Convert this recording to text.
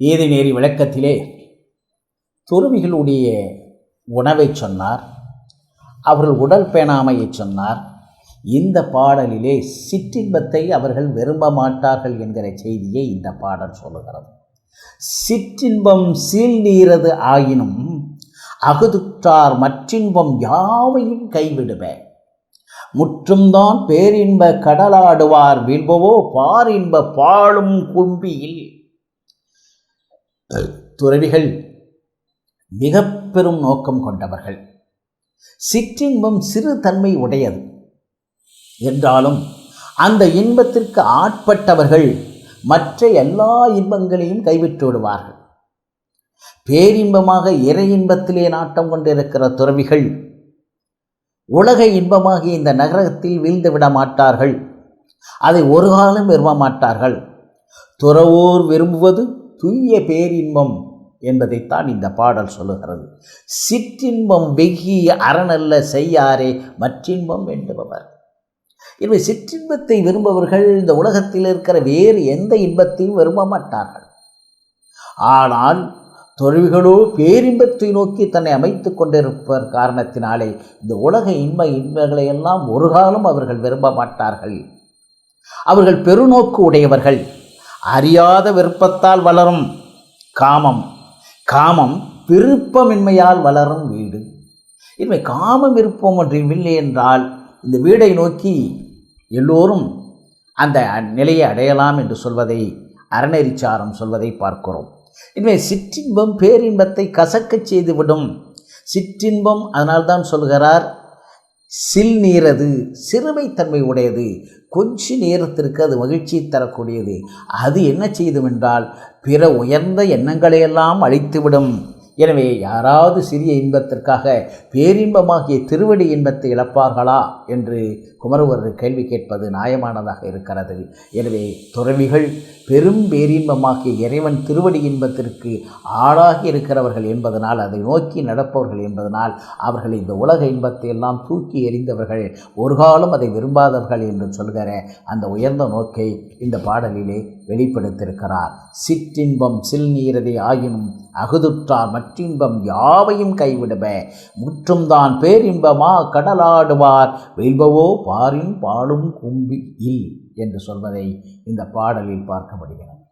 நீதிநேரி விளக்கத்திலே துறவிகளுடைய உணவை சொன்னார் அவர்கள் உடல் பேணாமையை சொன்னார் இந்த பாடலிலே சிற்றின்பத்தை அவர்கள் விரும்ப மாட்டார்கள் என்கிற செய்தியை இந்த பாடல் சொல்லுகிறது. சிற்றின்பம் சீழ்நீரது ஆயினும் அகுதுற்றார் மற்றின்பம் யாவையும் கைவிடுவே முற்றும்தான் பேரின்ப கடலாடுவார் வீழ்பவோ பாரின்ப பாழும் கும்பியில் துறவிகள் மிக பெரும் நோக்கம் கொண்டவர்கள். சிற்றின்பம் சிறு தன்மை உடையது. என்றாலும் அந்த இன்பத்திற்கு ஆட்பட்டவர்கள் மற்ற எல்லா இன்பங்களையும் கைவிட்டு விடுவார்கள். பேரின்பமாக இறை இன்பத்திலே நாட்டம் கொண்டிருக்கிற துறவிகள் உலக இன்பமாகிய இந்த நகரத்தில் வீழ்ந்து விட மாட்டார்கள். அதை ஒரு காலம் விரும்ப மாட்டார்கள். துறவோர் விரும்புவது துய்ய பேரின்பம் என்பதைத்தான் இந்த பாடல் சொல்லுகிறது. சிற்றின்பம் வெகிய அறநல்ல செய்யாரே மற்றின்பம் வேண்டுபவர். எனவே சிற்றின்பத்தை விரும்பவர்கள் இந்த உலகத்தில் இருக்கிற வேறு எந்த இன்பத்தையும் விரும்ப மாட்டார்கள். ஆனால் தொழில்களோ பேரின்பத்தை நோக்கி தன்னை அமைத்து கொண்டிருப்பர் காரணத்தினாலே இந்த உலக இன்ப இன்பங்களை எல்லாம் ஒரு காலம் அவர்கள் விரும்ப மாட்டார்கள். அவர்கள் பெருநோக்கு உடையவர்கள். அறியாத விருப்பத்தால் வளரும் காமம். காமம் விருப்பமின்மையால் வளரும் வீடு. இனிமே காம விருப்பம் ஒன்றும் இல்லை என்றால் இந்த வீடை நோக்கி எல்லோரும் அந்த நிலையை அடையலாம் என்று சொல்வதை அறநெறிச்சாரம் சொல்வதை பார்க்கிறோம். இன்மை சிற்றின்பம் பேரின்பத்தை கசக்கச் செய்துவிடும். சிற்றின்பம் அதனால்தான் சொல்கிறார் சில் நீரது சிறுமைத்தன்மை உடையது. கொஞ்ச நேரத்திற்கு அது மகிழ்ச்சியை தரக்கூடியது. அது என்ன செய்தும் என்றால் பிற உயர்ந்த எண்ணங்களையெல்லாம் அழித்துவிடும். எனவே யாராவது சிறிய இன்பத்திற்காக பேரின்பமாகிய திருவடி இன்பத்தை இழப்பார்களா என்று குமரவர் கேள்வி கேட்பது நியாயமானதாக இருக்கிறது. எனவே துறவிகள் பெரும் பேரின்பமாகிய இறைவன் திருவடி இன்பத்திற்கு ஆளாகி இருக்கிறவர்கள் என்பதனால் அதை நோக்கி நடப்பவர்கள் என்பதனால் அவர்கள் இந்த உலக இன்பத்தை எல்லாம் தூக்கி எறிந்தவர்கள் ஒரு காலம் அதை விரும்பாதவர்கள் என்று சொல்கிற அந்த உயர்ந்த நோக்கை இந்த பாடலிலே வெளிப்படுத்தியிருக்கிறார். சிற்றின்பம் சில்நீரதை ஆயினும் அகுதுற்றார் மற்றின்பம் யாவையும் கைவிடுப முற்றும்தான் பேரின்பமா கடலாடுவார். வெல்பவோ பாரின் பாலும் கும்பி இல் என்று சொல்வதை இந்த பாடலில் பார்க்க முடிகிறது